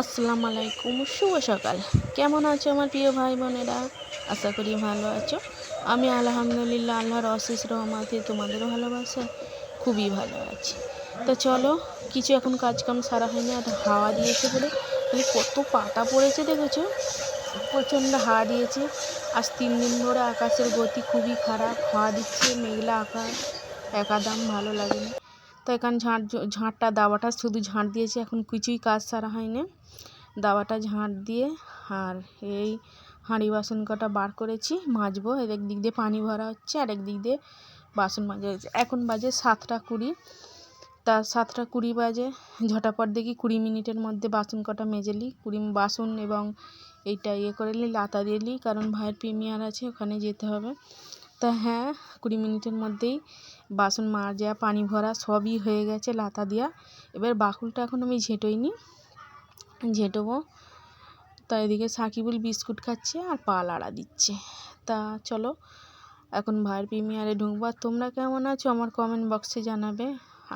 আসসালামু আলাইকুম শুভ সকাল। কেমন আছো আমার প্রিয় ভাই বোনেরা আশা করি ভালো আছো। আমি আলহামদুলিল্লাহ আল্লাহর অশেষ রহমাতে তোমাদেরও ভালোবাসা, খুবই ভালো আছি। তো চলো, কিছু এখন কাজকাম সারা হয়নি, আর হাওয়া দিয়েছে বলে। মানে কত পাতা পড়েছে দেখেছ? প্রচণ্ড হাওয়া দিয়েছে। আজ তিন দিন ধরে আকাশের গতি খুবই খারাপ। হাওয়া দিচ্ছে, মেঘলা আকাশ। একাদাম ভালো লাগেনি তো এখানে ঝাঁট ঝাঁটটা, দাওয়াটা শুধু ঝাঁট দিয়েছি, এখন কিছুই কাজ সারা হয়নি। দাওয়াটা ঝাঁট দিয়ে আর এই হাঁড়ি বাসন কটা বার করেছি, মাজবো। এর দিক দিয়ে পানি ভরা হচ্ছে, আর একদিক দিয়ে বাসন মাজা হচ্ছে এখন বাজে সাতটা কুড়ি। তা সাতটা কুড়ি বাজে, ঝটাপট দেখি কুড়ি মিনিটের মধ্যে বাসন কটা মেজে নিই। কুড়ি বাসন এবং এইটা ইয়ে করে নিই, লাতা দিয়ে নিই, কারণ ভাইয়ের প্রিমিয়ার আছে, ওখানে যেতে হবে। তা হ্যাঁ কুড়ি মিনিটের মধ্যেই বাসন মাজা, পানি ভরা সবই হয়ে গেছে লাতা দেওয়া এবার বাকুলটা এখন আমি ঝেঁটোইনি ঝেঁটোবো। তা এদিকে সাকিবুল বিস্কুট খাচ্ছে আর পা লাড়া দিচ্ছে। তা চলো, এখন ভাইয়ের প্রিমিয়ারে ঢুকবো। আর তোমরা কেমন আছো আমার কমেন্ট বক্সে জানাবে।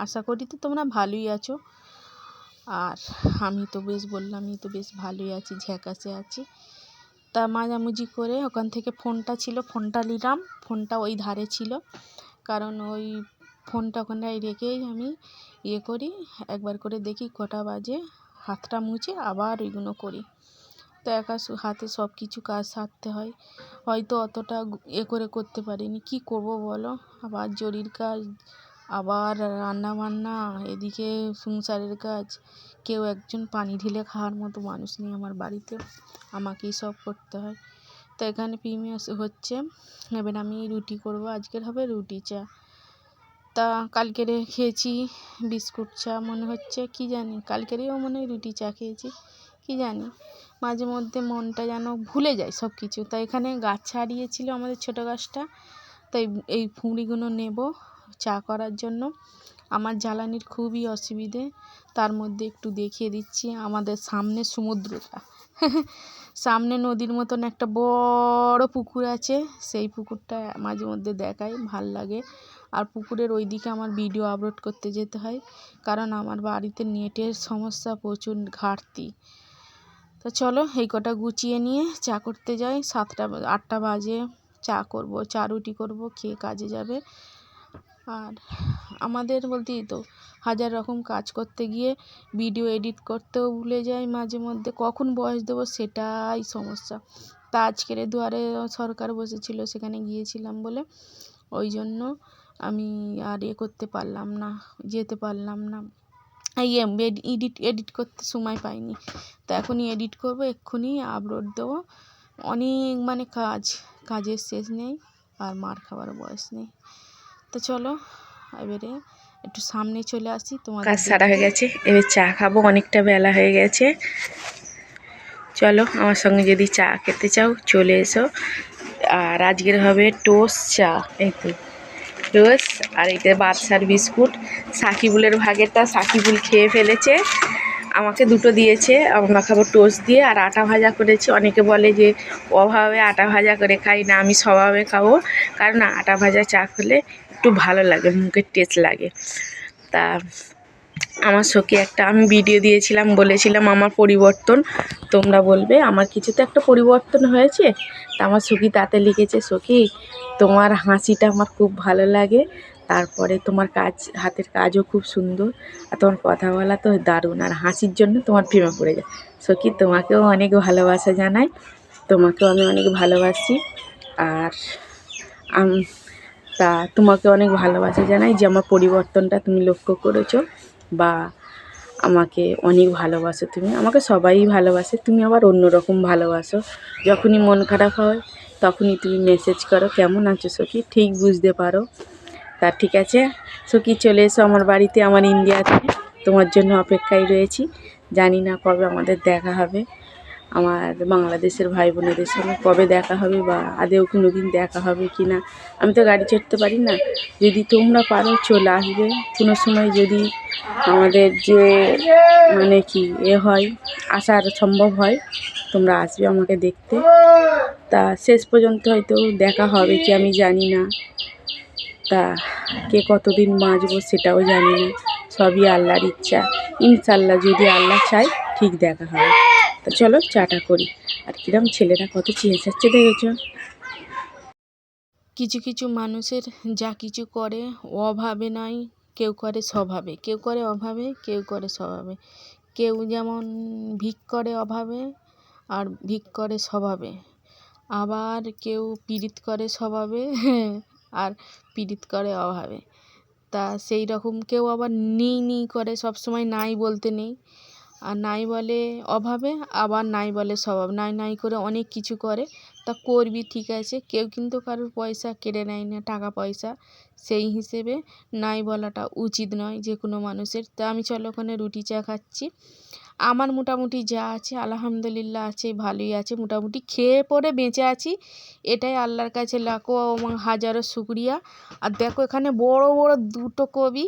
আশা করি তো তোমরা ভালোই আছো। আর আমি তো বেশ বললামই তো বেশ ভালোই আছি, ঝ্যাকাসে আছি। তা মাঝামুঝি করে ওখান থেকে ফোনটা ছিল, ফোনটা নিলাম, ফোনটা ওই ধারে ছিল। কারণ ওই ফোনটা ওখানে রেখেই আমি ইয়ে করি, একবার করে দেখি কটা বাজে, হাতটা মুছে আবার ওইগুলো করি। তো একা হাতে সব কিছু কাজ সারতে হয়। হয়তো অতটা এ করে করতে পারিনি। কী করব বলো? আবার জরির কাজ আবার রান্না বান্না এদিকে সংসারের কাজ। কেউ একজন পানি ঢেলে খাওয়ার মতো মানুষ নেই আমার বাড়িতে। আমাকেই সব করতে হয়। তো এখানে প্রিমিয়াস হচ্ছে। এবার আমি রুটি করব। আজকের হবে রুটি চা। তা কালকেরে খেয়েছি বিস্কুট চা, মনে হচ্ছে। কি জানি কালকেরেও মনে হয় রুটি চা খেয়েছি। কি জানি, মাঝে মধ্যে মনটা যেন ভুলে যায় সব কিছু তাই এখানে গাছ ছাড়িয়েছিল আমাদের ছোটো গাছটা। তাই এই ফুঁড়িগুলো নেব। চা করার জন্য। আমার জ্বালানির খুবই অসুবিধে। তার মধ্যে একটু দেখিয়ে দিচ্ছি আমাদের সামনে সমুদ্রটা। সামনে নদীর মতন একটা বড় পুকুর আছে। সেই পুকুরটা মাঝে মধ্যে দেখায় ভালো লাগে। আর পুকুরের ওই দিকে আমার ভিডিও আপলোড করতে যেতে হয়। কারণ আমার বাড়িতে নেটের সমস্যা প্রচুর ঘাটতি। তো চলো এই কটা গুছিয়ে নিয়ে চা করতে যাই। সাতটা আটটা বাজে। চা করব, চা রুটি করব, খেয়ে কাজে যাবে। আর আমাদের বলতেই তো, হাজার রকম কাজ করতে গিয়ে ভিডিও এডিট করতেও ভুলে যাই মাঝে মধ্যে। কখন বয়স দেবো সেটাই সমস্যা। তা আজকের দুয়ারে সরকার বসেছিল, সেখানে গিয়েছিলাম বলে। ওই জন্য আমি আর এ করতে পারলাম না, যেতে পারলাম না। এই এডিট এডিট করতে সময় পাইনি। তো এখনই এডিট করব, এক্ষুনি আপলোড দেবো। অনেক মানে কাজ, কাজের শেষ নেই, আর মার খাওয়ার বয়স নেই। তো চলো এবারে একটু সামনে চলে আসি তোমার কাজ সারা হয়ে গেছে এবার চা খাব অনেকটা বেলা হয়ে গেছে। চলো আমার সঙ্গে যদি চা খেতে চাও চলে এসো। আর আজকের হবে টোস্ট চা এই তো। টোস্ট আর এটা বাদশার বিস্কুট। সাকিবুলের ভাগেরটা সাকিবুল খেয়ে ফেলেছে। আমাকে দুটো দিয়েছে, আমরা খাব টোস্ট দিয়ে, আর আটা ভাজা করেছি। অনেকে বলে যে, অভাবে আটা ভাজা করে খাই না, আমি স্বভাবে খাব। কারণ আটা ভাজা চা খেলে একটু ভালো লাগে, মুখের টেস্ট লাগে। তা আমার সখী একটা, আমি ভিডিও দিয়েছিলাম, বলেছিলাম আমার পরিবর্তন, তোমরা বলবে, আমার কিছু তো একটা পরিবর্তন হয়েছে? তা আমার সখী তাতে লিখেছে, সখী, তোমার হাসিটা আমার খুব ভালো লাগে। তারপরে তোমার কাজ, হাতের কাজও খুব সুন্দর। আর তোমার কথা বলা তো দারুণ। আর হাসির জন্য তোমার প্রেমে পড়ে যায়। সখী তোমাকেও অনেক ভালোবাসা জানাই। তোমাকেও আমি অনেক ভালোবাসি। আর তা তোমাকে অনেক ভালোবাসা জানাই যে আমার পরিবর্তনটা তুমি লক্ষ্য করেছ বা আমাকে অনেক ভালোবাসো তুমি। আমাকে সবাই ভালোবাসে। তুমি আবার অন্য রকম ভালোবাসো। যখনই মন খারাপ হয়, তখনই তুমি মেসেজ করো, কেমন আছো সখী? ঠিক বুঝতে পারো। তা ঠিক আছে। সখী চলে এসো আমার বাড়িতে? আমার ইন্ডিয়াতে তোমার জন্য অপেক্ষায় রয়েছি। জানি না কবে আমাদের দেখা হবে। আমার বাংলাদেশের ভাই বোনেদের সঙ্গে কবে দেখা হবে বা আদেও কোনো দিন দেখা হবে কি না, আমি তো গাড়ি চড়তে পারি না। যদি তোমরা পারো, চলে আসবে। কোনো সময় যদি আমাদের যে মানে কি এ হয় আসার সম্ভব হয়, তোমরা আসবে আমাকে দেখতে। তা শেষ পর্যন্ত হয়তো দেখা হবে কি আমি জানি না। তা কে কতদিন বাঁচবো সেটাও জানি না। সবই আল্লাহর ইচ্ছা। ইনশাল্লাহ যদি আল্লাহ চায়, ঠিক দেখা হবে। তো চলো চাটা করি। আর কিরম ছেলেরা কত চেঁচাচ্ছে দেখেছ? কিছু কিছু মানুষের যা কিছু করে অভাবে নয়, কেউ করে স্বভাবে। কেউ করে অভাবে, কেউ করে স্বভাবে। কেউ যেমন ভিক করে অভাবে, আর ভিক করে স্বভাবে। আবার কেউ পীড়িত করে স্বভাবে আর পীড়িত করে অভাবে। তা সেই রকম কেউ আবার নেই নেই করে সব সময় নাই বলতে নেই। আর নাই বলে অভাবে, আবার নাই বলে স্বভাব। নাই নাই করে অনেক কিছু করে, তা করবি ঠিক আছে। কেউ কিন্তু কারোর পয়সা কেড়ে নেয় না, টাকা পয়সা। সেই হিসেবে নাই বলাটা উচিত নয় যে কোনো মানুষের। তা আমি চলো ওখানে রুটি চা খাচ্ছি। আমার মোটামুটি যা আছে, আলহামদুলিল্লাহ আছে, ভালোই আছে, মোটামুটি খেয়ে পরে বেঁচে আছি। এটাই আল্লাহর কাছে লাখো হাজারো শুক্রিয়া। আর দেখো এখানে বড় বড় দুটো কবি,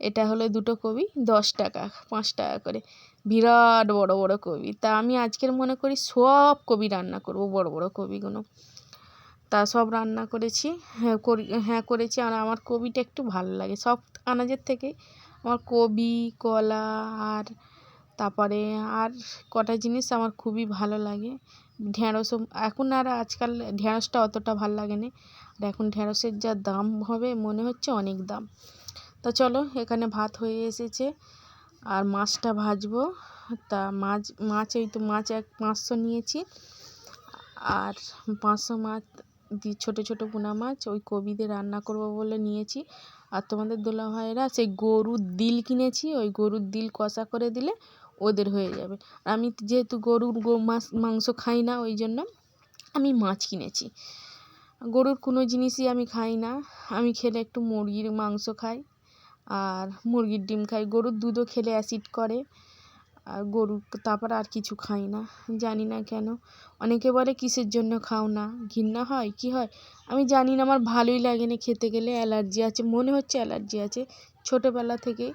এটা হলো দুটো কবি, দশ টাকা, পাঁচ টাকা করে। বিরাট বড় বড় কবি। তা আমি আজকের মনে করি সব কবি রান্না করব, বড় বড় কবিগুলো। তা সব রান্না করেছি হ্যাঁ করি হ্যাঁ করেছি। আর আমার কবিটা একটু ভালো লাগে। সব আনাজের থেকে আমার কবি, কলা আর তারপরে আর কটা জিনিস আমার খুবই ভালো লাগে। ঢ্যাঁড়সও এখন আর আজকাল ঢ্যাঁড়সটা অতটা ভালো লাগে না আর এখন ঢ্যাঁড়সের যা দাম হবে, মনে হচ্ছে অনেক দাম। তা চলো, এখানে ভাত হয়ে এসেছে। আর মাছটা ভাজবো। তা মাছ মাছ এই তো মাছ এক, পাঁচশো নিয়েছি। আর পাঁচশো মাছ দিয়ে ছোটো ছোটো পোনা মাছ, ওই কবি দিয়ে রান্না করব বলে নিয়েছি। আর তোমাদের দোলা ভাইয়েরা সেই গরুর দিল কিনেছি, ওই গরুর দিল কষা করে দিলে ওদের হয়ে যাবে। আমি যেহেতু গরুর গো মাছ, মাংস খাই না, ওই জন্য আমি মাছ কিনেছি। গরুর কোনো জিনিসই আমি খাই না। আমি খেলে একটু মুরগির মাংস খাই আর মুরগির ডিম খাই। গরুর দুধও খেলে অ্যাসিড করে আর গরু, তারপর আর কিছু খাই না। জানি না কেন। অনেকে বলে, কিসের জন্য খাও না? ঘৃণা হয়, কি হয়? আমি জানি না, আমার ভালোই লাগে না খেতে গেলে। অ্যালার্জি আছে, মনে হচ্ছে অ্যালার্জি আছে। ছোটোবেলা থেকেই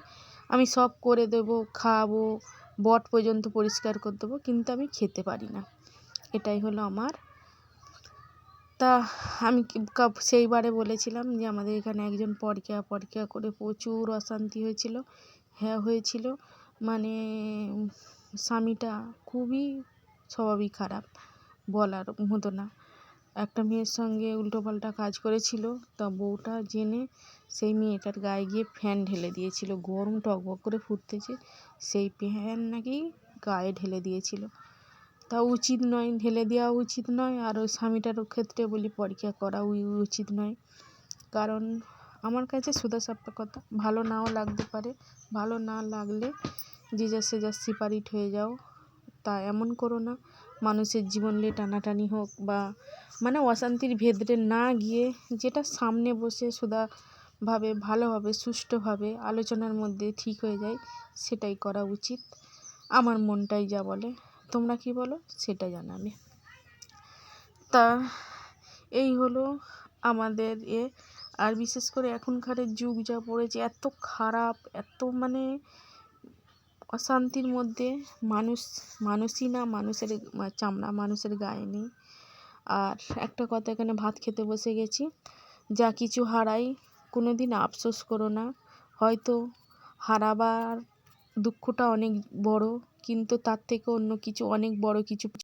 আমি সব করে দেবো খাওয়াবো বট পর্যন্ত পরিষ্কার করে দেবো, কিন্তু আমি খেতে পারি না। এটাই হলো আমার। তা আমি সেইবারে বলেছিলাম যে আমাদের এখানে একজন পরকিয়া পরকিয়া করে প্রচুর অশান্তি হয়েছিল। হ্যাঁ হয়েছিল। মানে স্বামীটা খুবই স্বভাবই খারাপ, বলার মতো না। একটা মেয়ের সঙ্গে উল্টোপাল্টা কাজ করেছিল, তা বউটা জেনে সেই মেয়েটার গায়ে গিয়ে ফ্যান ঢেলে দিয়েছিলো। গরম টকবক করে ফুটতেছে, সেই ফ্যান নাকি গায়ে ঢেলে দিয়েছিল। তা উচিত নয়, ঢেলে দেওয়া উচিত নয়। আর ওই স্বামীটার ক্ষেত্রে বলি পরীক্ষা করা উচিত নয়। কারণ আমার কাছে সুদা সাপটা কথা, ভালো নাও লাগতে পারে, ভালো না লাগলে যে যা সে যা সিপারিট হয়ে যাও। তা এমন করো না, মানুষের জীবন নিয়ে টানাটানি হোক বা মানে অশান্তির ভেতরে না গিয়ে যেটা সামনে বসে সুদাভাবে ভালোভাবে, সুষ্ঠুভাবে আলোচনার মধ্যে ঠিক হয়ে যায়, সেটাই করা উচিত। আমার মনটাই যা বলে, তোমরা কি বলো? সেটা জানাবে। তা এই হলো আমাদের এ, আর বিশেষ করে এখনকারের যুগ যা পড়েছে, এত খারাপ, এত মানে অশান্তির মধ্যে মানুষ, মানুষই না, মানুষের চামড়া মানুষের গায়ে নেই। আর একটা কথা এখানে ভাত খেতে বসে গেছি, যা কিছু হারাই কোনো দিন আফসোস করো না। হয়তো হারাবার দুঃখটা অনেক বড়ো, কিন্তু তার থেকে অন্য কিছু, অনেক বড়ো কিছু